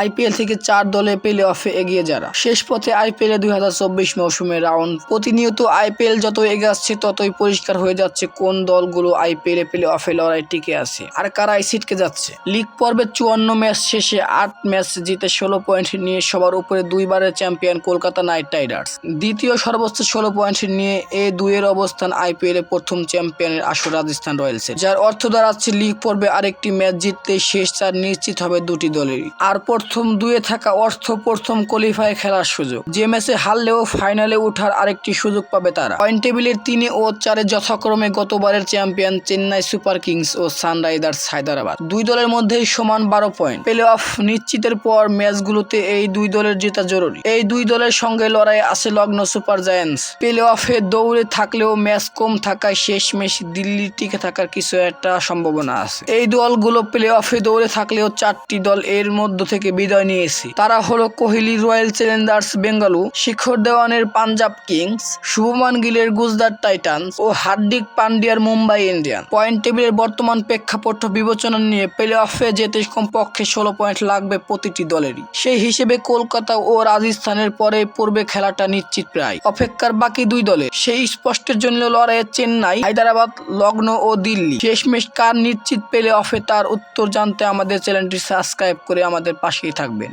IPL থেকে চার দলে প্লে অফে এগিয়ে যারা। শেষ পথে আইপিএল দুই চব্বিশ মৌসুমের রাউন্ড প্রতিনিয়ত আইপিএল যত এগাচ্ছে ততই পরিষ্কার হয়ে যাচ্ছে কোন দলগুলো আইপিএল প্লে অফে লড়াই টিকে আছে আর কারাই ছিটকে যাচ্ছে। লিগ পর্বের চুয়ান্ন ম্যাচ শেষে আট ম্যাচ জিতে ষোলো পয়েন্ট নিয়ে সবার উপরে দুইবারের চ্যাম্পিয়ন কলকাতা নাইট রাইডার্স। দ্বিতীয় সর্বোচ্চ ষোলো পয়েন্ট নিয়ে এ দুইয়ের অবস্থান আইপিএল প্রথম চ্যাম্পিয়নের আসর রাজস্থান রয়্যালসের। যার অর্থ দাঁড়াচ্ছে লিগ পর্বে আরেকটি ম্যাচ জিততে শেষ চার নিশ্চিত হবে দুটি দলেরই। আর প্রথম দুয়ে থাকা অর্থ প্রথম কোয়ালিফাই খেলার সুযোগ। যে ম্যাচে হারলেও ফাইনালে ওঠার আরেকটি সুযোগ পাবে তারা। পয়েন্ট টেবিলের তিনে ও চারে যথাক্রমে গতবারের চ্যাম্পিয়ন চেন্নাই সুপার কিংস ও সানরাইজার্স হায়দ্রাবাদ। দুই দলের মধ্যেই সমান বারো পয়েন্ট। প্লে অফ নিশ্চিতের পর ম্যাচগুলোতে এই দুই দলের জেতা জরুরি। এই দুই দলের সঙ্গে লড়াই আছে লগ্ন সুপার জায়ান্টস। প্লে অফে দৌড়ে থাকলেও ম্যাচ কম থাকায় শেষ ম্যাচ দিল্লির টিকে থাকার কিছু একটা সম্ভাবনা আছে। এই দলগুলো প্লে অফে দৌড়ে থাকলেও চারটি দল এর মধ্য থেকে বিদায় নিয়েছে। তারা হলো কোহলি, রয়্যাল চ্যালেঞ্জার্স বেঙ্গালু শিখর দেওয়ানের পাঞ্জাব কিংস, শুভমান গিলের গুজরাট টাইটান্স ও হার্দিক পান্ডিয়ার মুম্বাই ইন্ডিয়ান। পয়েন্ট টেবিলের বর্তমান প্রেক্ষাপট বিবেচনা নিয়ে প্লে অফে যেতে কমপক্ষে ষোলো পয়েন্ট লাগবে প্রতিটি দলেরই। সেই হিসেবে কলকাতা ও রাজস্থানের পরে পূর্বে খেলাটা নিশ্চিত প্রায়। অপেক্ষার বাকি দুই দলে। সেই স্পষ্টের জন্য লড়াইয়ে চেন্নাই, হায়দ্রাবাদ, লগ্ন ও দিল্লি। শেষমেশ কার নিশ্চিত পেলে অফে তার উত্তর জানতে আমাদের চ্যানেলটি সাবস্ক্রাইব করে আমাদের পাশেই থাকবেন।